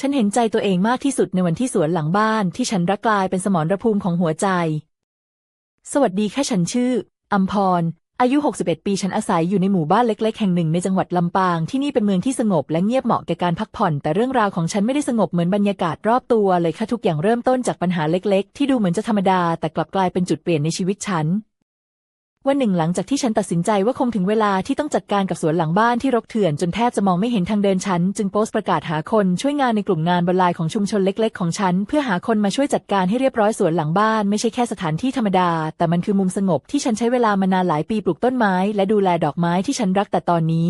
ฉันเห็นใจตัวเองมากที่สุดในวันที่สวนหลังบ้านที่ฉันรักกลายเป็นสมรภูมิของหัวใจ สวัสดีค่ะฉันชื่ออัมพร อายุ 61 ปี ฉันอาศัยอยู่ในหมู่บ้านเล็ก ๆ แห่งหนึ่งในจังหวัดลำปาง ที่นี่เป็นเมืองที่สงบและเงียบเหมาะแก่การพักผ่อน แต่เรื่องราวของฉันไม่ได้สงบเหมือนบรรยากาศรอบตัวเลยค่ะทุกอย่างเริ่มต้นจากปัญหาเล็ก ๆ ที่ดูเหมือนจะธรรมดา แต่กลับกลายเป็นจุดเปลี่ยนในชีวิตฉัน วันหนึ่งหลังจากที่ฉันตัดสินใจว่าคงถึงเวลาที่ต้องจัดการกับสวนหลังบ้านที่รกเถื่อนจนแทบจะมองไม่เห็นทางเดินฉัน จึงโพสต์ประกาศหาคนช่วยงานในกลุ่มงานบนไลน์ของชุมชนเล็ก ๆ ของฉัน เพื่อหาคนมาช่วยจัดการให้เรียบร้อยสวนหลังบ้านไม่ใช่แค่สถานที่ธรรมดา แต่มันคือมุมสงบที่ฉันใช้เวลามานานหลายปีปลูกต้นไม้ และดูแลดอกไม้ที่ฉันรักแต่ตอนนี้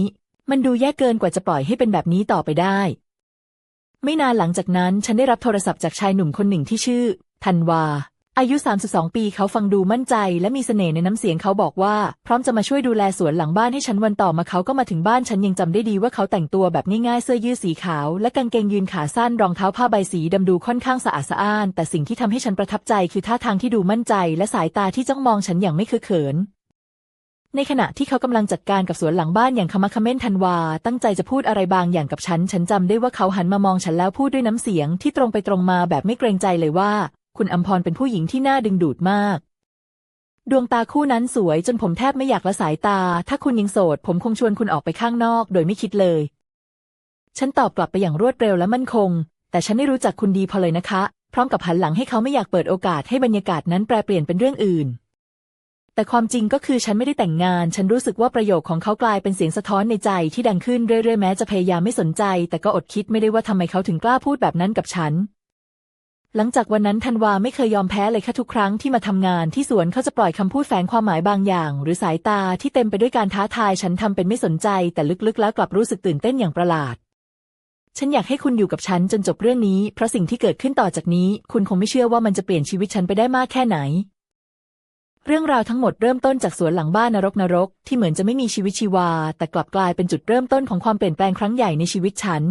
มันดูแย่เกินกว่าจะปล่อยให้เป็นแบบนี้ต่อไปได้ ไม่นานหลังจากนั้นฉันได้รับโทรศัพท์จากชายหนุ่มคนหนึ่งที่ชื่อธันวา อายุ 32 ปีเขาฟังดูมั่นใจ และมีเสน่ห์ในน้ำเสียงเขาบอกว่า พร้อมจะมาช่วยดูแลสวนหลังบ้านให้ฉันวันต่อมาเขาก็มาถึงบ้านฉันยังจำได้ดีว่าเขาแต่งตัวแบบง่ายๆเสื้อยืดสีขาว และกางเกงยีนขาสั้นรองเท้าผ้าใบสีดำดูค่อนข้างสะอาดสะอ้าน แต่สิ่งที่ทำให้ฉันประทับใจคือท่าทางที่ดูมั่นใจ และสายตาที่จ้องมองฉันอย่างไม่คือเขินในขณะที่เขากำลังจัดการกับสวนหลังบ้านอย่างขมักเขม้นทันวา ตั้งใจจะพูดอะไรบางอย่างกับฉัน ฉันจำได้ว่าเขาหันมามองฉันแล้วพูดด้วยน้ำเสียงที่ตรงไปตรงมาแบบไม่เกรงใจเลยว่า คุณอัมพรเป็นผู้หญิงที่น่าดึงดูดมาก ดวงตาคู่นั้นสวยจนผมแทบไม่อยากละสายตา ถ้าคุณยังโสด ผมคงชวนคุณออกไปข้างนอก โดยไม่คิดเลย ฉันตอบกลับไปอย่างรวดเร็วและมั่นคง แต่ฉันไม่รู้จักคุณดีพอเลยนะคะ พร้อมกับหันหลังให้เขาไม่อยากเปิดโอกาสให้บรรยากาศนั้นแปรเปลี่ยนเป็นเรื่องอื่น แต่ความจริงก็คือฉันไม่ได้แต่งงาน ฉันรู้สึกว่าประโยคของเขากลายเป็นเสียงสะท้อนในใจที่ดังขึ้นเรื่อยๆแม้จะพยายามไม่สนใจ แต่ก็อดคิดไม่ได้ว่าทำไมเขาถึงกล้าพูดแบบนั้นกับฉัน หลังจากวันนั้นธันวาไม่เคยยอมแพ้เลยค่ะทุกครั้งที่มาทำงานที่สวนเขาจะปล่อยคำพูดแฝงความหมายบางอย่าง หรือสายตาที่เต็มไปด้วยการท้าทายฉันทำเป็นไม่สนใจ แต่ลึกๆ แล้วกลับรู้สึกตื่นเต้นอย่างประหลาด ฉันอยากให้คุณอยู่กับฉันจนจบเรื่องนี้ เพราะสิ่งที่เกิดขึ้นต่อจากนี้ คุณคงไม่เชื่อว่ามันจะเปลี่ยนชีวิตฉันไปได้มากแค่ไหน เรื่องราวทั้งหมดเริ่มต้นจากสวนหลังบ้านนรกนรก ที่เหมือนจะไม่มีชีวิตชีวา แต่กลับกลายเป็นจุดเริ่มต้นของความเปลี่ยนแปลงครั้งใหญ่ในชีวิตฉัน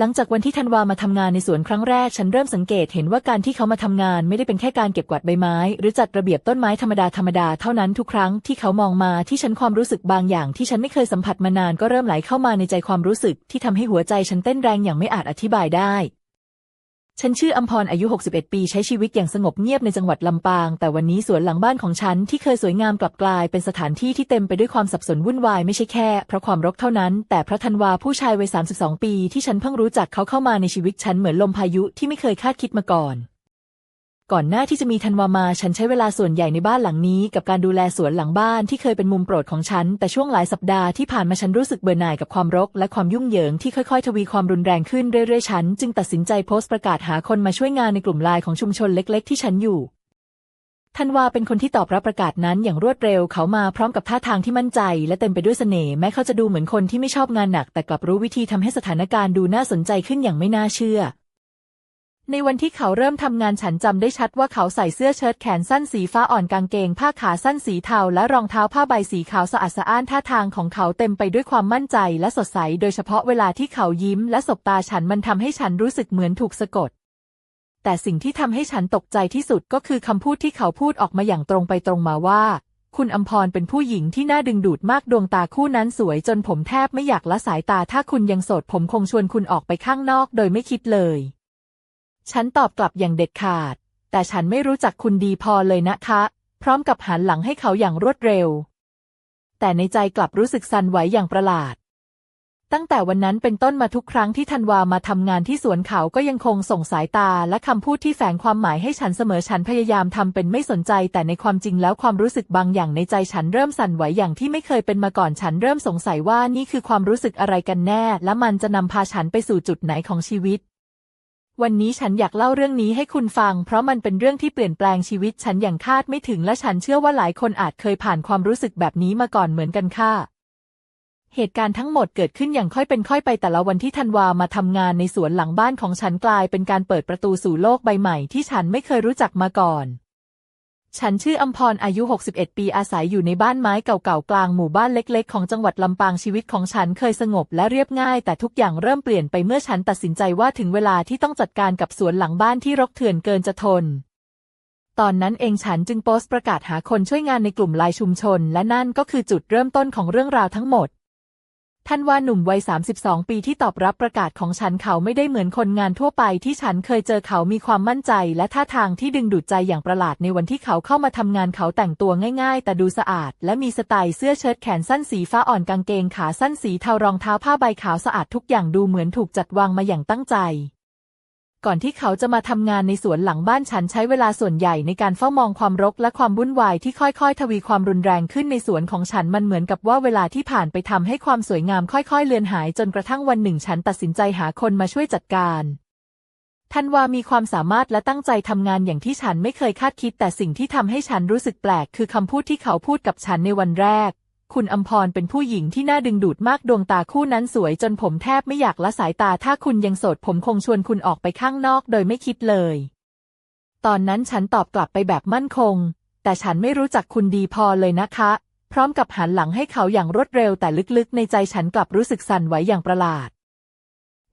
หลังจากวันที่ธันวามาทำงานในสวนครั้งแรก ฉันเริ่มสังเกตเห็นว่าการที่เขามาทำงานไม่ได้เป็นแค่การเก็บกวาดใบไม้ หรือจัดระเบียบต้นไม้ธรรมดาธรรมดาเท่านั้นทุกครั้งที่เขามองมาที่ฉันความรู้สึกบางอย่างที่ฉันไม่เคยสัมผัสมานานก็เริ่มไหลเข้ามาในใจความรู้สึกที่ทำให้หัวใจฉันเต้นแรงอย่างไม่อาจอธิบายได้ ฉันชื่ออัมพรอายุ 61 ปีใช้ชีวิตอย่างสงบเงียบในจังหวัดลำปาง แต่วันนี้สวนหลังบ้านของฉันที่เคยสวยงามกลับกลายเป็นสถานที่ที่เต็มไปด้วยความสับสนวุ่นวายไม่ใช่แค่เพราะความรกเท่านั้น แต่เพราะธันวาผู้ชายวัย 32 ปีที่ฉันเพิ่งรู้จักเขาเข้ามาในชีวิตฉันเหมือนลมพายุที่ไม่เคยคาดคิดมาก่อน ก่อนหน้าที่จะมีธันวามา ฉันใช้เวลาส่วนใหญ่ในบ้านหลังนี้ กับการดูแลสวนหลังบ้านที่เคยเป็นมุมโปรดของฉัน แต่ช่วงหลายสัปดาห์ที่ผ่านมาฉันรู้สึกเบื่อหน่ายกับความรก และความยุ่งเหยิงที่ค่อยๆ ทวีความรุนแรงขึ้นเรื่อยๆ ฉัน จึงตัดสินใจโพสต์ประกาศหาคนมาช่วยงานในกลุ่มไลน์ของชุมชนเล็ก ๆ ที่ฉันอยู่ธันวาเป็นคนที่ตอบรับประกาศนั้นอย่างรวดเร็วเขามาพร้อมกับท่าทางที่มั่นใจ และเต็มไปด้วยเสน่ห์แม้เขาจะดูเหมือนคนที่ไม่ชอบงานหนัก แต่กลับรู้วิธีทำให้สถานการณ์ดูน่าสนใจขึ้นอย่างไม่น่าเชื่อ ในวันที่เขาเริ่มทำงานฉันจำได้ชัดว่าเขาใส่เสื้อเชิ้ตแขนสั้นสีฟ้าอ่อนกางเกง ผ้าขาสั้นสีเทาและรองเท้าผ้าใบสีขาวสะอาดสะอ้านท่าทางของเขาเต็มไปด้วยความมั่นใจและสดใส โดยเฉพาะเวลาที่เขายิ้มและสบตาฉันมันทำให้ฉันรู้สึกเหมือนถูกสะกด แต่สิ่งที่ทำให้ฉันตกใจที่สุดก็คือคำพูดที่เขาพูดออกมาอย่างตรงไปตรงมาว่า คุณอัมพรเป็นผู้หญิงที่น่าดึงดูดมากดวงตาคู่นั้นสวยจนผมแทบไม่อยากละสายตาถ้าคุณยังโสดผมคงชวนคุณออกไปข้างนอก โดยไม่คิดเลย ฉันตอบกลับอย่างเด็ดขาด แต่ฉันไม่รู้จักคุณดีพอเลยนะคะ พร้อมกับหันหลังให้เขาอย่างรวดเร็ว แต่ในใจกลับรู้สึกสั่นไหวอย่างประหลาด ตั้งแต่วันนั้นเป็นต้นมาทุกครั้งที่ธันวามาทำงานที่สวนเขาก็ยังคงส่งสายตาและคำพูดที่แฝงความหมายให้ฉันเสมอฉันพยายามทำเป็นไม่สนใจ แต่ในความจริงแล้วความรู้สึกบางอย่างในใจฉันเริ่มสั่นไหวอย่างที่ไม่เคยเป็นมาก่อนฉันเริ่มสงสัยว่านี่คือความรู้สึกอะไรกันแน่ และมันจะนำพาฉันไปสู่จุดไหนของชีวิต วันนี้ฉันอยากเล่าเรื่องนี้ให้คุณฟัง เพราะมันเป็นเรื่องที่เปลี่ยนแปลงชีวิตฉันอย่างคาดไม่ถึงและฉันเชื่อว่าหลายคนอาจเคยผ่านความรู้สึกแบบนี้มาก่อนเหมือนกันค่ะ เหตุการณ์ทั้งหมดเกิดขึ้นอย่างค่อยเป็นค่อยไปแต่ละวันที่ธันวามาทำงานในสวนหลังบ้านของฉันกลายเป็นการเปิดประตูสู่โลกใบใหม่ที่ฉันไม่เคยรู้จักมาก่อน ฉันชื่ออัมพรอายุ 61 ปีอาศัยอยู่ในบ้านไม้เก่าๆกลางหมู่บ้านเล็กๆ ของจังหวัดลำปางชีวิตของฉันเคยสงบและเรียบง่าย แต่ทุกอย่างเริ่มเปลี่ยนไปเมื่อฉันตัดสินใจว่าถึงเวลาที่ต้องจัดการกับสวนหลังบ้านที่รกเถื่อนเกินจะทน ตอนนั้นเองฉันจึงโพสต์ประกาศหาคนช่วยงานในกลุ่มไลน์ชุมชน และนั่นก็คือจุดเริ่มต้นของเรื่องราวทั้งหมด ท่านว่าหนุ่มวัย 32 ปีที่ตอบรับประกาศของฉันเขาไม่ได้เหมือนคนงานทั่วไปที่ฉันเคยเจอเขามีความมั่นใจ และท่าทางที่ดึงดูดใจอย่างประหลาดในวันที่เขาเข้ามาทำงานเขาแต่งตัวง่ายๆ แต่ดูสะอาด และมีสไตล์เสื้อเชิ้ตแขนสั้นสีฟ้าอ่อนกางเกงขาสั้นสีเทารองเท้าผ้าใบขาวสะอาดทุกอย่างดูเหมือนถูกจัดวางมาอย่างตั้งใจ ก่อนที่เขาจะมาทำงานในสวนหลังบ้านฉันใช้เวลาส่วนใหญ่ในการเฝ้ามองความรกและความวุ่นวายที่ค่อยๆ ทวีความรุนแรงขึ้นในสวนของฉันมันเหมือนกับว่าเวลาที่ผ่านไปทำให้ความสวยงามค่อยๆ เลือนหายจนกระทั่งวันหนึ่งฉันตัดสินใจหาคนมาช่วยจัดการทันวามีความสามารถและตั้งใจทำงานอย่างที่ฉันไม่เคยคาดคิด แต่สิ่งที่ทำให้ฉันรู้สึกแปลก คือคำพูดที่เขาพูดกับฉันในวันแรก คุณอมพรเป็นผู้หญิงที่น่าดึงดูดมากดวงตาคู่นั้นสวยจนผมแทบไม่อยากละสายตา ถ้าคุณยังโสดผมคงชวนคุณออกไปข้างนอกโดยไม่คิดเลย ตอนนั้นฉันตอบกลับไปแบบมั่นคง แต่ฉันไม่รู้จักคุณดีพอเลยนะคะ พร้อมกับหันหลังให้เขาอย่างรวดเร็วแต่ลึกๆ ในใจฉันกลับรู้สึกสั่นไหวอย่างประหลาด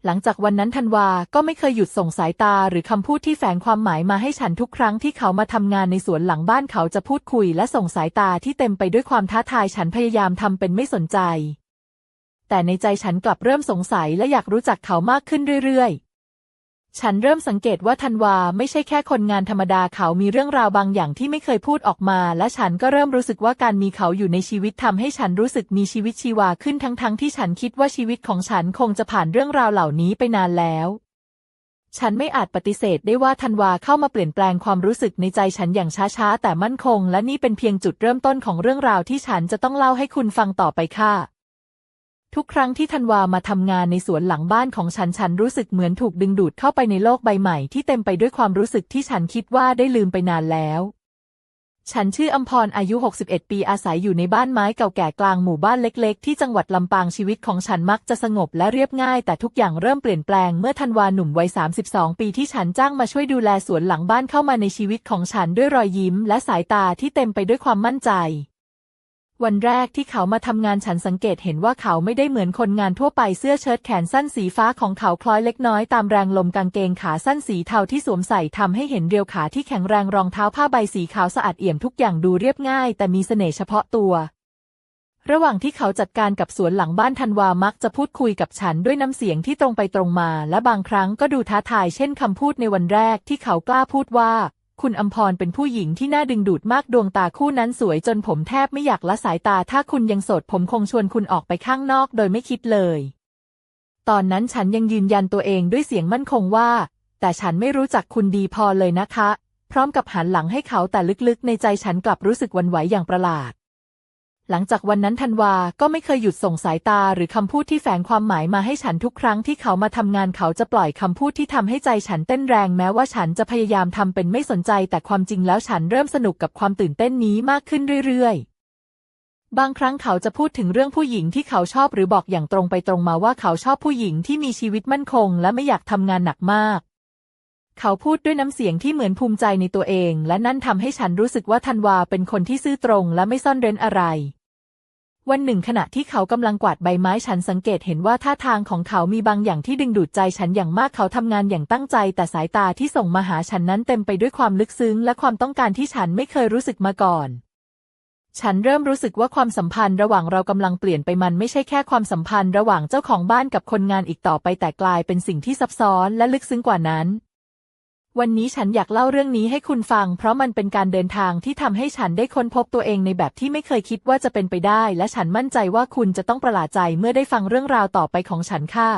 หลังจากวันนั้นธันวาก็ไม่เคยหยุดส่งสายตาหรือคำพูดที่แฝงความหมายมาให้ฉันทุกครั้งที่เขามาทำงานในสวนหลังบ้านเขาจะพูดคุยและส่งสายตาที่เต็มไปด้วยความท้าทายฉันพยายามทำเป็นไม่สนใจ แต่ในใจฉันกลับเริ่มสงสัยและอยากรู้จักเขามากขึ้นเรื่อยๆ ฉันเริ่มสังเกตว่าธันวาไม่ใช่แค่คนงานธรรมดาเขามีเรื่องราวบางอย่างที่ไม่เคยพูดออกมา และฉันก็เริ่มรู้สึกว่าการมีเขาอยู่ในชีวิตทำให้ฉันรู้สึกมีชีวิตชีวาขึ้นทั้งๆทที่ฉันคิดว่าชีวิตของฉันคงจะผ่านเรื่องราวเหล่านี้ไปนานแล้ว ฉันไม่อาจปฏิเสธได้ว่าธันวาเข้ามาเปลี่ยนแปลงความรู้สึกในใจฉันอย่างช้าๆแต่มั่นคง และนี่เป็นเพียงจุดเริ่มต้นของเรื่องราวที่ฉันจะต้องเล่าให้คุณฟังต่อไปค่ะ ทุกครั้งที่ธันวามาทำงานในสวนหลังบ้านของฉันฉันรู้สึกเหมือนถูกดึงดูดเข้าไปในโลกใบใหม่ที่เต็มไปด้วยความรู้สึกที่ฉันคิดว่าได้ลืมไปนานแล้วฉันชื่ออัมพรอายุ 61 ปีอาศัยอยู่ในบ้านไม้เก่าแก่กลางหมู่บ้านเล็ก ๆ ที่จังหวัดลำปางชีวิตของฉันมักจะสงบและเรียบง่าย แต่ทุกอย่างเริ่มเปลี่ยนแปลงเมื่อธันวาหนุ่มวัย 32 ปีที่ฉันจ้างมาช่วยดูแลสวนหลังบ้านเข้ามาในชีวิตของฉันด้วยรอยยิ้ม และสายตาที่เต็มไปด้วยความมั่นใจ วันแรกที่เขามาทำงานฉันสังเกตเห็นว่าเขาไม่ได้เหมือนคนงานทั่วไปเสื้อเชิ้ตแขนสั้นสีฟ้าของเขาคล้อยเล็กน้อยตามแรงลมกางเกงขาสั้นสีเทาที่สวมใส่ทำให้เห็นเรียวขาที่แข็งแรงรองเท้าผ้าใบสีขาวสะอาดเอี่ยมทุกอย่างดูเรียบง่าย แต่มีเสน่ห์เฉพาะตัว ระหว่างที่เขาจัดการกับสวนหลังบ้านธันวามักจะพูดคุยกับฉันด้วยน้ำเสียงที่ตรงไปตรงมา และบางครั้งก็ดูท้าทายเช่นคำพูดในวันแรกที่เขากล้าพูดว่า คุณอมพรเป็นผู้หญิงที่น่าดึงดูดมากดวงตาคู่นั้นสวยจนผมแทบไม่อยากละสายตา ถ้าคุณยังโสดผมคงชวนคุณออกไปข้างนอกโดยไม่คิดเลย ตอนนั้นฉันยังยืนยันตัวเองด้วยเสียงมั่นคงว่า แต่ฉันไม่รู้จักคุณดีพอเลยนะคะ พร้อมกับหันหลังให้เขาแต่ลึกๆ ในใจฉันกลับรู้สึกวันไหวอย่างประหลาด หลังจากวันนั้นธันวาก็ไม่เคยหยุดส่งสายตาหรือคำพูดที่แฝงความหมายมาให้ฉันทุกครั้งที่เขามาทำงานเขาจะปล่อยคำพูดที่ทำให้ใจฉันเต้นแรงแม้ว่าฉันจะพยายามทำเป็นไม่สนใจ แต่ความจริงแล้วฉันเริ่มสนุกกับความตื่นเต้นนี้มากขึ้นเรื่อยๆ บางครั้งเขาจะพูดถึงเรื่องผู้หญิงที่เขาชอบหรือบอกอย่างตรงไปตรงมาว่าเขาชอบผู้หญิงที่มีชีวิตมั่นคง และไม่อยากทำงานหนักมาก เขาพูดด้วยน้ำเสียงที่เหมือนภูมิใจในตัวเอง และนั่นทำให้ฉันรู้สึกว่าธันวาเป็นคนที่ซื่อตรงและไม่ซ่อนเร้นอะไร วันหนึ่งขณะที่เขากำลังกวาดใบไม้ฉันสังเกตเห็นว่าท่าทางของเขามีบางอย่างที่ดึงดูดใจฉันอย่างมากเขาทำงานอย่างตั้งใจ แต่สายตาที่ส่งมาหาฉันนั้นเต็มไปด้วยความลึกซึ้ง และความต้องการที่ฉันไม่เคยรู้สึกมาก่อนฉันเริ่มรู้สึกว่าความสัมพันธ์ระหว่างเรากำลังเปลี่ยนไปมันไม่ใช่แค่ความสัมพันธ์ระหว่างเจ้าของบ้านกับคนงานอีกต่อไปแต่กลายเป็นสิ่งที่ซับซ้อนและลึกซึ้งกว่านั้น วันนี้ฉันอยากเล่าเรื่องนี้ให้คุณฟัง เพราะมันเป็นการเดินทางที่ทำให้ฉันได้ค้นพบตัวเองในแบบที่ไม่เคยคิดว่าจะเป็นไปได้ และฉันมั่นใจว่าคุณจะต้องประหลาดใจเมื่อได้ฟังเรื่องราวต่อไปของฉันค่ะ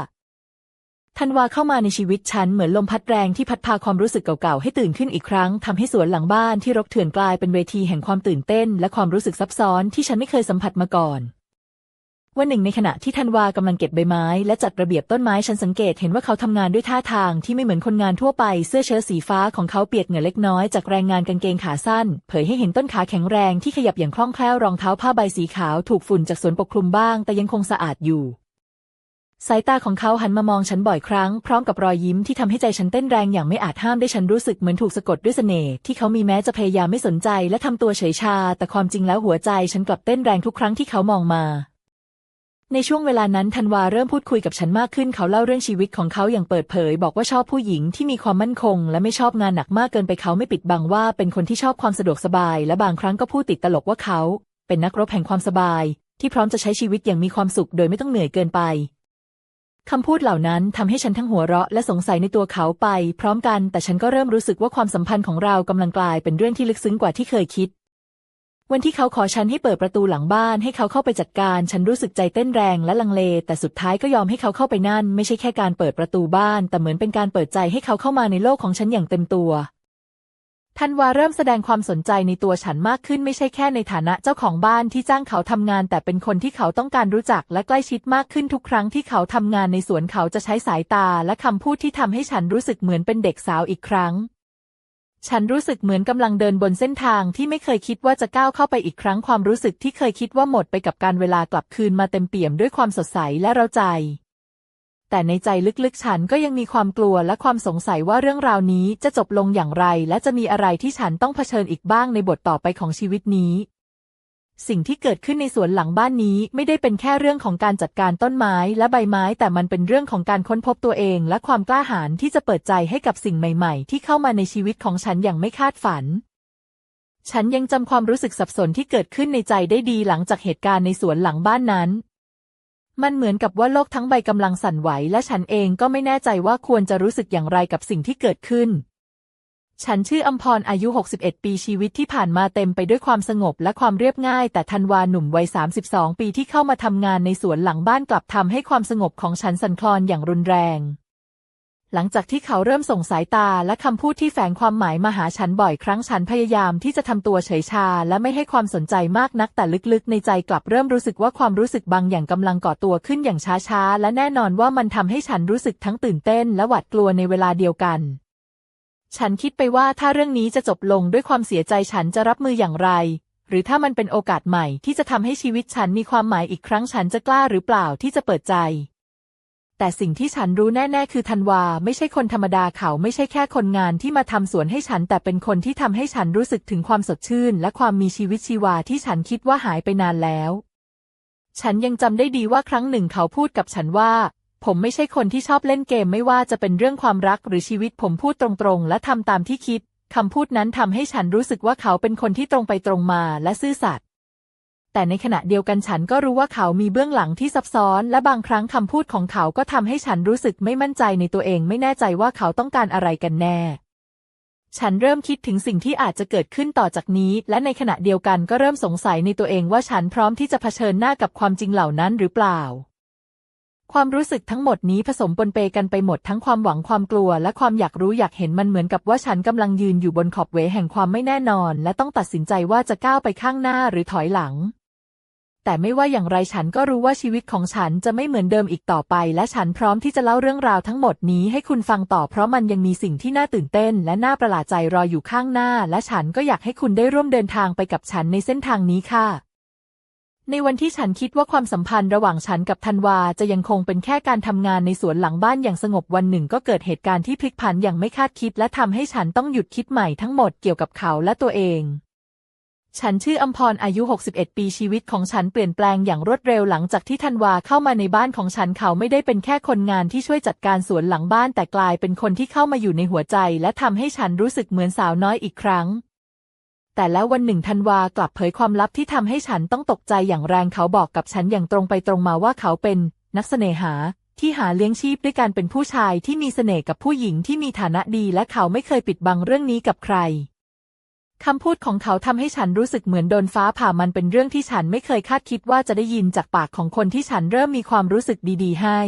ธันวาเข้ามาในชีวิตฉันเหมือนลมพัดแรงที่พัดพาความรู้สึกเก่าๆให้ตื่นขึ้นอีกครั้งทำให้สวนหลังบ้านที่รกเถื่อนกลายเป็นเวทีแห่งความตื่นเต้น และความรู้สึกซับซ้อนที่ฉันไม่เคยสัมผัสมาก่อน วันหนึ่งในขณะที่ธันวากำลังเก็บใบไม้ และจัดระเบียบต้นไม้ฉันสังเกตเห็นว่าเขาทำงานด้วยท่าทางที่ไม่เหมือนคนงานทั่วไปเสื้อเชิ้ตสีฟ้าของเขาเปียกเหงื่อเล็กน้อยจากแรงงานกางเกงขาสั้น เผยให้เห็นต้นขาแข็งแรงที่ขยับอย่างคล่องแคล่วรองเท้าผ้าใบสีขาวถูกฝุ่นจากสวนปกคลุมบ้าง แต่ยังคงสะอาดอยู่สายตาของเขาหันมามองฉันบ่อยครั้ง พร้อมกับรอยยิ้มที่ทำให้ใจฉันเต้นแรงอย่างไม่อาจห้ามได้ฉันรู้สึกเหมือนถูกสะกดด้วยเสน่ห์ที่เขามีแม้จะพยายามไม่สนใจและทำตัวเฉยชา แต่ความจริงแล้วหัวใจฉันกลับเต้นแรงทุกครั้งที่เขามองมา ในช่วงเวลานั้นธันวาเริ่มพูดคุยกับฉันมากขึ้นเขาเล่าเรื่องชีวิตของเขาอย่างเปิดเผย บอกว่าชอบผู้หญิงที่มีความมั่นคง และไม่ชอบงานหนักมากเกินไปเขาไม่ปิดบังว่าเป็นคนที่ชอบความสะดวกสบาย และบางครั้งก็พูดติดตลกว่าเขา เป็นนักรบแห่งความสบาย ที่พร้อมจะใช้ชีวิตอย่างมีความสุขโดยไม่ต้องเหนื่อยเกินไปคำพูดเหล่านั้นทำให้ฉันทั้งหัวเราะและสงสัยในตัวเขาไป พร้อมกัน แต่ฉันก็เริ่มรู้สึกว่าความสัมพันธ์ของเรากำลังกลายเป็นเรื่องที่ลึกซึ้งกว่าที่เคยคิด วันที่เขาขอฉันให้เปิดประตูหลังบ้านให้เขาเข้าไปจัดการ ฉันรู้สึกใจเต้นแรงและลังเล แต่สุดท้ายก็ยอมให้เขาเข้าไปนั่น ไม่ใช่แค่การเปิดประตูบ้าน แต่เหมือนเป็นการเปิดใจให้เขาเข้ามาในโลกของฉันอย่างเต็มตัวธันวาเริ่มแสดงความสนใจในตัวฉันมากขึ้นไม่ใช่แค่ในฐานะเจ้าของบ้านที่จ้างเขาทำงาน แต่เป็นคนที่เขาต้องการรู้จักและใกล้ชิดมากขึ้นทุกครั้งที่เขาทำงานในสวนเขาจะใช้สายตาและคำพูดที่ทำให้ฉันรู้สึกเหมือนเป็นเด็กสาวอีกครั้ง ฉันรู้สึกเหมือนกำลังเดินบนเส้นทางที่ไม่เคยคิดว่าจะก้าวเข้าไปอีกครั้งความรู้สึกที่เคยคิดว่าหมดไปกับการเวลากลับคืนมาเต็มเปี่ยมด้วยความสดใสและเราใจ แต่ในใจลึกๆ ฉันก็ยังมีความกลัวและความสงสัยว่าเรื่องราวนี้จะจบลงอย่างไร และจะมีอะไรที่ฉันต้องเผชิญอีกบ้างในบทต่อไปของชีวิตนี้ สิ่งที่เกิดขึ้นในสวนหลังบ้านนี้ไม่ได้เป็นแค่เรื่องของการจัดการต้นไม้และใบไม้ แต่มันเป็นเรื่องของการค้นพบตัวเอง และความกล้าหาญที่จะเปิดใจให้กับสิ่งใหม่ ๆ ที่เข้ามาในชีวิตของฉันอย่างไม่คาดฝัน ฉันยังจำความรู้สึกสับสนที่เกิดขึ้นในใจได้ดีหลังจากเหตุการณ์ในสวนหลังบ้านนั้น มันเหมือนกับว่าโลกทั้งใบกำลังสั่นไหว และฉันเองก็ไม่แน่ใจว่าควรจะรู้สึกอย่างไรกับสิ่งที่เกิดขึ้น ฉันชื่ออัมพรอายุ 61 ปีชีวิตที่ผ่านมาเต็มไปด้วยความสงบและความเรียบง่าย แต่ธันวาหนุ่มวัย 32 ปีที่เข้ามาทำงานในสวนหลังบ้านกลับทำให้ความสงบของฉันสั่นคลอนอย่างรุนแรง หลังจากที่เขาเริ่มส่งสายตาและคำพูดที่แฝงความหมายมาหาฉันบ่อยครั้งฉันพยายามที่จะทำตัวเฉยชา และไม่ให้ความสนใจมากนักแต่ลึกๆ ในใจกลับเริ่มรู้สึกว่าความรู้สึกบางอย่างกำลังก่อตัวขึ้นอย่างช้าๆ และแน่นอนว่ามันทำให้ฉันรู้สึกทั้งตื่นเต้น และหวาดกลัวในเวลาเดียวกัน ฉันคิดไปว่าถ้าเรื่องนี้จะจบลงด้วยความเสียใจฉันจะรับมืออย่างไร หรือถ้ามันเป็นโอกาสใหม่ที่จะทำให้ชีวิตฉันมีความหมายอีกครั้งฉันจะกล้าหรือเปล่าที่จะเปิดใจ แต่สิ่งที่ฉันรู้แน่ ๆ คือธันวาไม่ใช่คนธรรมดาเขาไม่ใช่แค่คนงานที่มาทำสวนให้ฉัน แต่เป็นคนที่ทำให้ฉันรู้สึกถึงความสดชื่น และความมีชีวิตชีวาที่ฉันคิดว่าหายไปนานแล้ว ฉันยังจำได้ดีว่าครั้งหนึ่งเขาพูดกับฉันว่า ผมไม่ใช่คนที่ชอบเล่นเกมไม่ว่าจะเป็นเรื่องความรักหรือชีวิตผมพูดตรงๆ และทำตามที่คิด คำพูดนั้นทำให้ฉันรู้สึกว่าเขาเป็นคนที่ตรงไปตรงมาและซื่อสัตย์แต่ในขณะเดียวกันฉันก็รู้ว่าเขามีเบื้องหลังที่ซับซ้อน และบางครั้งคำพูดของเขาก็ทำให้ฉันรู้สึกไม่มั่นใจในตัวเองไม่แน่ใจว่าเขาต้องการอะไรกันแน่ ฉันเริ่มคิดถึงสิ่งที่อาจจะเกิดขึ้นต่อจากนี้ และในขณะเดียวกันก็เริ่มสงสัยในตัวเองว่าฉันพร้อมที่จะเผชิญหน้ากับความจริงเหล่านั้นหรือเปล่า ความรู้สึกทั้งหมดนี้ผสมปนเปกันไปหมดทั้งความหวังความกลัว และความอยากรู้อยากเห็นมันเหมือนกับว่าฉันกำลังยืนอยู่บนขอบเวแห่งความไม่แน่นอน และต้องตัดสินใจว่าจะก้าวไปข้างหน้าหรือถอยหลัง แต่ไม่ว่าอย่างไรฉันก็รู้ว่าชีวิตของฉันจะไม่เหมือนเดิมอีกต่อไป และฉันพร้อมที่จะเล่าเรื่องราวทั้งหมดนี้ให้คุณฟังต่อ เพราะมันยังมีสิ่งที่น่าตื่นเต้น และน่าประหลาดใจรออยู่ข้างหน้า และฉันก็อยากให้คุณได้ร่วมเดินทางไปกับฉันในเส้นทางนี้ค่ะ ในวันที่ฉันคิดว่าความสัมพันธ์ระหว่างฉันกับธันวาจะยังคงเป็นแค่การทำงานในสวนหลังบ้านอย่างสงบวันหนึ่งก็เกิดเหตุการณ์ที่พลิกผันอย่างไม่คาดคิด และทำให้ฉันต้องหยุดคิดใหม่ทั้งหมดเกี่ยวกับเขาและตัวเอง ฉันชื่ออัมพรอายุ 61 ปีชีวิตของฉันเปลี่ยนแปลงอย่างรวดเร็วหลังจากที่ธันวาเข้ามาในบ้านของฉันเขาไม่ได้เป็นแค่คนงานที่ช่วยจัดการสวนหลังบ้านแต่กลายเป็นคนที่เข้ามาอยู่ในหัวใจ และทำให้ฉันรู้สึกเหมือนสาวน้อยอีกครั้ง แต่แล้ววันหนึ่งธันวากลับเผยความลับที่ทำให้ฉันต้องตกใจอย่างแรงเขาบอกกับฉันอย่างตรงไปตรงมาว่าเขาเป็นนักเสน่หาที่หาเลี้ยงชีพด้วยการเป็นผู้ชายที่มีเสน่ห์กับผู้หญิงที่มีฐานะดีและเขาไม่เคยปิดบังเรื่องนี้กับใคร คำพูดของเขาทำให้ฉันรู้สึกเหมือนโดนฟ้าผ่ามันเป็นเรื่องที่ฉันไม่เคยคาดคิดว่าจะได้ยินจากปากของคนที่ฉันเริ่มมีความรู้สึกดี ๆ ให้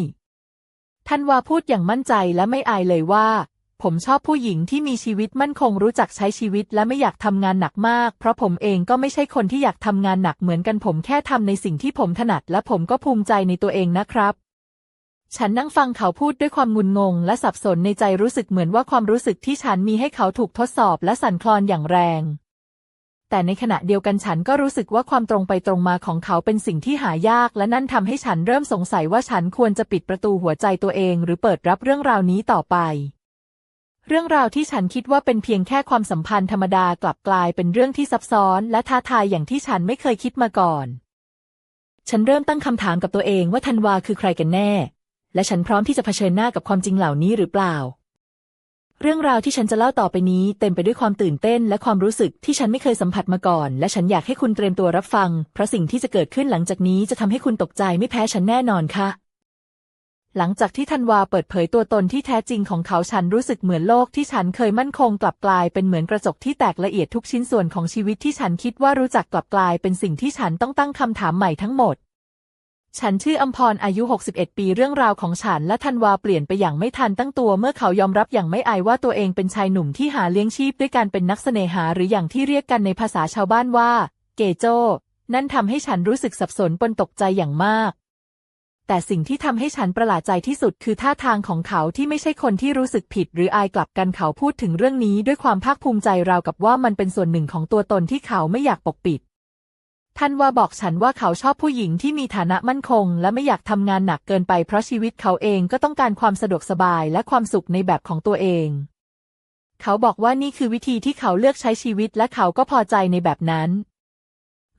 ธันวาพูดอย่างมั่นใจและไม่อายเลยว่า ผมชอบผู้หญิงที่มีชีวิตมั่นคงรู้จักใช้ชีวิตและไม่อยากทำงานหนักมาก เพราะผมเองก็ไม่ใช่คนที่อยากทำงานหนักเหมือนกันผมแค่ทำในสิ่งที่ผมถนัด และผมก็ภูมิใจในตัวเองนะครับ ฉันนั่งฟังเขาพูดด้วยความงุนงง และสับสนในใจรู้สึกเหมือนว่าความรู้สึกที่ฉันมีให้เขาถูกทดสอบและสั่นคลอนอย่างแรง แต่ในขณะเดียวกันฉันก็รู้สึกว่าความตรงไปตรงมาของเขาเป็นสิ่งที่หายาก และนั่นทำให้ฉันเริ่มสงสัยว่าฉันควรจะปิดประตูหัวใจตัวเอง หรือเปิดรับเรื่องราวนี้ต่อไป เรื่องราวที่ฉันคิดว่าเป็นเพียงแค่ความสัมพันธ์ธรรมดากลับกลายเป็นเรื่องที่ซับซ้อนและท้าทายอย่างที่ฉันไม่เคยคิดมาก่อน ฉันเริ่มตั้งคำถามกับตัวเองว่าธันวาคือใครกันแน่ และฉันพร้อมที่จะเผชิญหน้ากับความจริงเหล่านี้หรือเปล่า เรื่องราวที่ฉันจะเล่าต่อไปนี้เต็มไปด้วยความตื่นเต้นและความรู้สึกที่ฉันไม่เคยสัมผัสมาก่อน และฉันอยากให้คุณเตรียมตัวรับฟัง เพราะสิ่งที่จะเกิดขึ้นหลังจากนี้จะทำให้คุณตกใจไม่แพ้ฉันแน่นอนค่ะ หลังจากที่ธันวาเปิดเผยตัวตนที่แท้จริงของเขาฉันรู้สึกเหมือนโลกที่ฉันเคยมั่นคงกลับกลายเป็นเหมือนกระจกที่แตกละเอียดทุกชิ้นส่วนของชีวิตที่ฉันคิดว่ารู้จักกลับกลายเป็นสิ่งที่ฉันต้องตั้งคำถามใหม่ทั้งหมด ฉันชื่ออัมพรอายุ 61 ปีเรื่องราวของฉันและธันวาเปลี่ยนไปอย่างไม่ทันตั้งตัวเมื่อเขายอมรับอย่างไม่อายว่าตัวเองเป็นชายหนุ่มที่หาเลี้ยงชีพด้วยการเป็นนักเสน่หาหรืออย่างที่เรียกกันในภาษาชาวบ้านว่า เกโจ นั่นทำให้ฉันรู้สึกสับสนปนตกใจอย่างมาก แต่สิ่งที่ทำให้ฉันประหลาดใจที่สุดคือท่าทางของเขาที่ไม่ใช่คนที่รู้สึกผิดหรืออายกลับกันเขาพูดถึงเรื่องนี้ด้วยความภาคภูมิใจราวกับว่ามันเป็นส่วนหนึ่งของตัวตนที่เขาไม่อยากปกปิดท่านว่าบอกฉันว่าเขาชอบผู้หญิงที่มีฐานะมั่นคง และไม่อยากทำงานหนักเกินไปเพราะชีวิตเขาเองก็ต้องการความสะดวกสบายและความสุขในแบบของตัวเอง เขาบอกว่านี่คือวิธีที่เขาเลือกใช้ชีวิตและเขาก็พอใจในแบบนั้น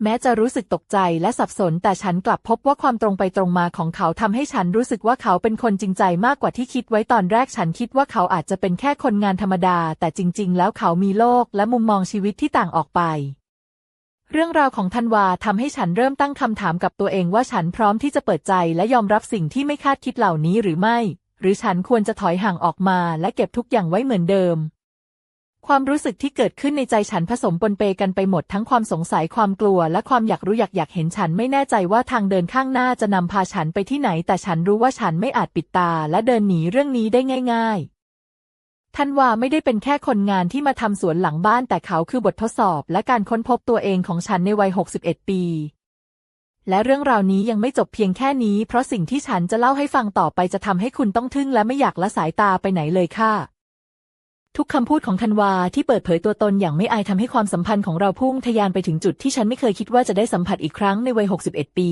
แม้จะรู้สึกตกใจและสับสนแต่ฉันกลับพบว่าความตรงไปตรงมาของเขาทำให้ฉันรู้สึกว่าเขาเป็นคนจริงใจมากกว่าที่คิดไว้ตอนแรกฉันคิดว่าเขาอาจจะเป็นแค่คนงานธรรมดา แต่จริง ๆ แล้วเขามีโลกและมุมมองชีวิตที่ต่างออกไป เรื่องราวของธันวาทำให้ฉันเริ่มตั้งคำถามกับตัวเองว่าฉันพร้อมที่จะเปิดใจและยอมรับสิ่งที่ไม่คาดคิดเหล่านี้หรือไม่ หรือฉันควรจะถอยห่างออกมาและเก็บทุกอย่างไว้เหมือนเดิม ความรู้สึกที่เกิดขึ้นในใจฉันผสมปนเปกันไปหมดทั้งความสงสัยความกลัว และความอยากรู้อยากอยากเห็นฉันไม่แน่ใจว่าทางเดินข้างหน้าจะนำพาฉันไปที่ไหน แต่ฉันรู้ว่าฉันไม่อาจปิดตา และเดินหนีเรื่องนี้ได้ง่าย ๆท่านว่าไม่ได้เป็นแค่คนงานที่มาทำสวนหลังบ้านแต่เขาคือบททดสอบ และการค้นพบตัวเองของฉันในวัย 61 ปี และเรื่องราวนี้ยังไม่จบเพียงแค่นี้ เพราะสิ่งที่ฉันจะเล่าให้ฟังต่อไปจะทำให้คุณต้องทึ่งและไม่อยากละสายตาไปไหนเลยค่ะ ทุกคำพูดของธันวาที่เปิดเผยตัวตนอย่างไม่อายทำให้ความสัมพันธ์ของเราพุ่งทะยานไปถึงจุดที่ฉันไม่เคยคิดว่าจะได้สัมผัสอีกครั้งในวัย 61 ปี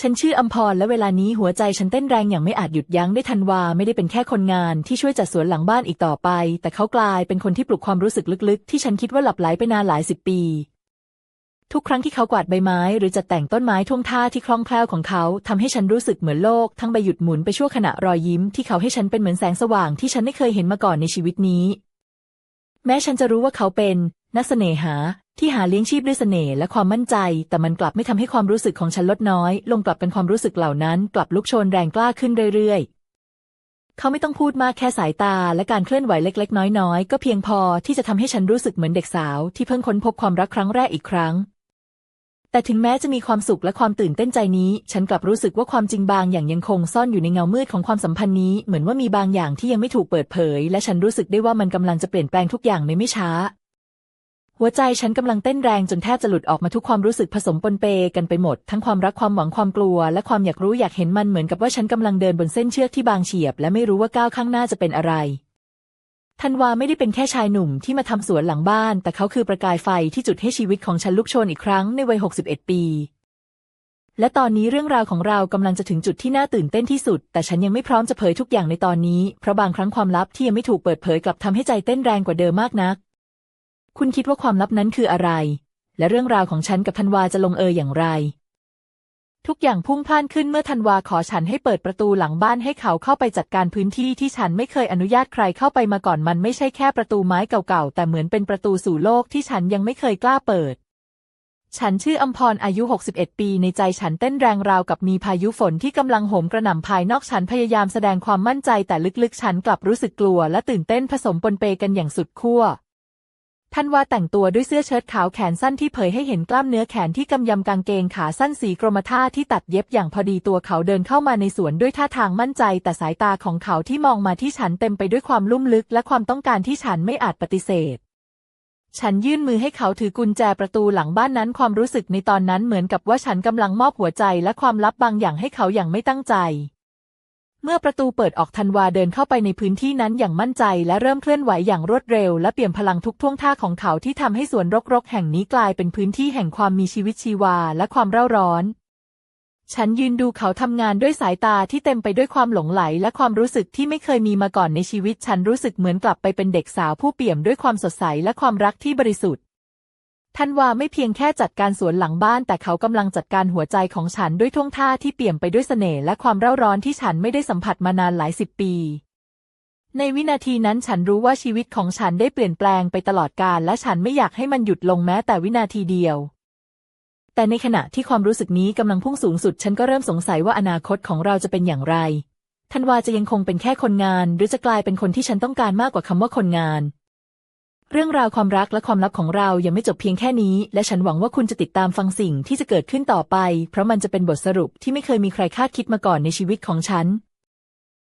ฉันชื่ออัมพรและเวลานี้หัวใจฉันเต้นแรงอย่างไม่อาจหยุดยั้งได้ธันวาไม่ได้เป็นแค่คนงานที่ช่วยจัดสวนหลังบ้านอีกต่อไป แต่เขากลายเป็นคนที่ปลุกความรู้สึกลึกๆ ที่ฉันคิดว่าหลับไหลไปนานหลายสิบปี ทุกครั้งที่เขากวาดใบไม้หรือจัดแต่งต้นไม้ท่วงท่าที่คล่องแคล่วของเขาทำให้ฉันรู้สึกเหมือนโลกทั้งใบหยุดหมุนไปชั่วขณะรอยยิ้มที่เขาให้ฉันเป็นเหมือนแสงสว่างที่ฉันไม่เคยเห็นมาก่อนในชีวิตนี้ แม้ฉันจะรู้ว่าเขาเป็นนักเสน่หาที่หาเลี้ยงชีพด้วยเสน่ห์และความมั่นใจ แต่มันกลับไม่ทำให้ความรู้สึกของฉันลดน้อย ลงกลับเป็นความรู้สึกเหล่านั้น กลับลุกโชนแรงกล้าขึ้นเรื่อยๆ เขาไม่ต้องพูดมากแค่สายตา และการเคลื่อนไหวเล็ก ๆ น้อยๆ ก็เพียงพอที่จะทำให้ฉันรู้สึกเหมือนเด็กสาวที่เพิ่งค้นพบความรักครั้งแรกอีกครั้ง แต่ถึงแม้จะมีความสุขและความตื่นเต้นใจนี้ ฉันกลับรู้สึกว่าความจริงบางอย่างยังคงซ่อนอยู่ในเงามืดของความสัมพันธ์นี้ เหมือนว่ามีบางอย่างที่ยังไม่ถูกเปิดเผย และฉันรู้สึกได้ว่ามันกำลังจะเปลี่ยนแปลงทุกอย่างในไม่ช้า หัวใจฉันกำลังเต้นแรงจนแทบจะหลุดออกมาทุกความรู้สึกผสมปนเปกันไปหมด ทั้งความรักความหวังความกลัว และความอยากรู้อยากเห็นมันเหมือนกับว่าฉันกำลังเดินบนเส้นเชือกที่บางเฉียบ และไม่รู้ว่าก้าวข้างหน้าจะเป็นอะไร ธันวาไม่ได้เป็นแค่ชายหนุ่มที่มาทำสวนหลังบ้าน แต่เขาคือประกายไฟที่จุดให้ชีวิตของฉันลุกโชนอีกครั้งในวัย 61 ปี และตอนนี้เรื่องราวของเรากำลังจะถึงจุดที่น่าตื่นเต้นที่สุด แต่ฉันยังไม่พร้อมจะเผยทุกอย่างในตอนนี้ เพราะบางครั้งความลับที่ยังไม่ถูกเปิดเผยกลับทำให้ใจเต้นแรงกว่าเดิมมากนัก คุณคิดว่าความลับนั้นคืออะไร และเรื่องราวของฉันกับธันวาจะลงเอยอย่างไร ทุกอย่างพุ่งพล่านขึ้นเมื่อธันวาขอฉันให้เปิดประตูหลังบ้านให้เขาเข้าไปจัดการพื้นที่ที่ฉันไม่เคยอนุญาตใครเข้าไปมาก่อนมันไม่ใช่แค่ประตูไม้เก่าๆ แต่เหมือนเป็นประตูสู่โลกที่ฉันยังไม่เคยกล้าเปิด ฉันชื่ออัมพรอายุ 61 ปี ในใจฉันเต้นแรงราวกับมีพายุฝนที่กำลังโหมกระหน่ำภายนอกฉันพยายามแสดงความมั่นใจแต่ลึกๆ ฉันกลับรู้สึกกลัวและตื่นเต้นผสมปนเปกันอย่างสุดขั้ว ท่านว่าแต่งตัวด้วยเสื้อเชิ้ตขาวแขนสั้นที่เผยให้เห็นกล้ามเนื้อแขนที่กำยำกางเกงขาสั้นสีกรมท่าที่ตัดเย็บอย่างพอดีตัวเขาเดินเข้ามาในสวนด้วยท่าทางมั่นใจ แต่สายตาของเขาที่มองมาที่ฉันเต็มไปด้วยความลุ่มลึกและความต้องการที่ฉันไม่อาจปฏิเสธ ฉันยื่นมือให้เขาถือกุญแจประตูหลังบ้านนั้นความรู้สึกในตอนนั้นเหมือนกับว่าฉันกำลังมอบหัวใจและความลับบางอย่างให้เขาอย่างไม่ตั้งใจ เมื่อประตูเปิดออกธันวาเดินเข้าไปในพื้นที่นั้นอย่างมั่นใจ และเริ่มเคลื่อนไหวอย่างรวดเร็ว และเปลี่ยมพลังทุกท่วงท่าของเขาที่ทำให้สวนรกๆ แห่งนี้กลายเป็นพื้นที่แห่งความมีชีวิตชีวาและความเร่าร้อน ฉันยืนดูเขาทำงานด้วยสายตาที่เต็มไปด้วยความหลงไหล และความรู้สึกที่ไม่เคยมีมาก่อนในชีวิต ฉันรู้สึกเหมือนกลับไปเป็นเด็กสาวผู้เปี่ยมด้วยความสดใสและความรักที่บริสุทธิ์ ท่านว่าไม่เพียงแค่จัดการสวนหลังบ้าน แต่เขากำลังจัดการหัวใจของฉันด้วยท่วงท่าที่เปี่ยมไปด้วยเสน่ห์และความเร่าร้อนที่ฉันไม่ได้สัมผัสมานานหลายสิบปี ในวินาทีนั้นฉันรู้ว่าชีวิตของฉันได้เปลี่ยนแปลงไปตลอดกาลและฉันไม่อยากให้มันหยุดลงแม้แต่วินาทีเดียว แต่ในขณะที่ความรู้สึกนี้กำลังพุ่งสูงสุด ฉันก็เริ่มสงสัยว่าอนาคตของเราจะเป็นอย่างไรธันวาจะยังคงเป็นแค่คนงาน หรือจะกลายเป็นคนที่ฉันต้องการมากกว่าคำว่าคนงาน เรื่องราวความรักและความลับของเรายังไม่จบเพียงแค่นี้ และฉันหวังว่าคุณจะติดตามฟังสิ่งที่จะเกิดขึ้นต่อไป เพราะมันจะเป็นบทสรุปที่ไม่เคยมีใครคาดคิดมาก่อนในชีวิตของฉัน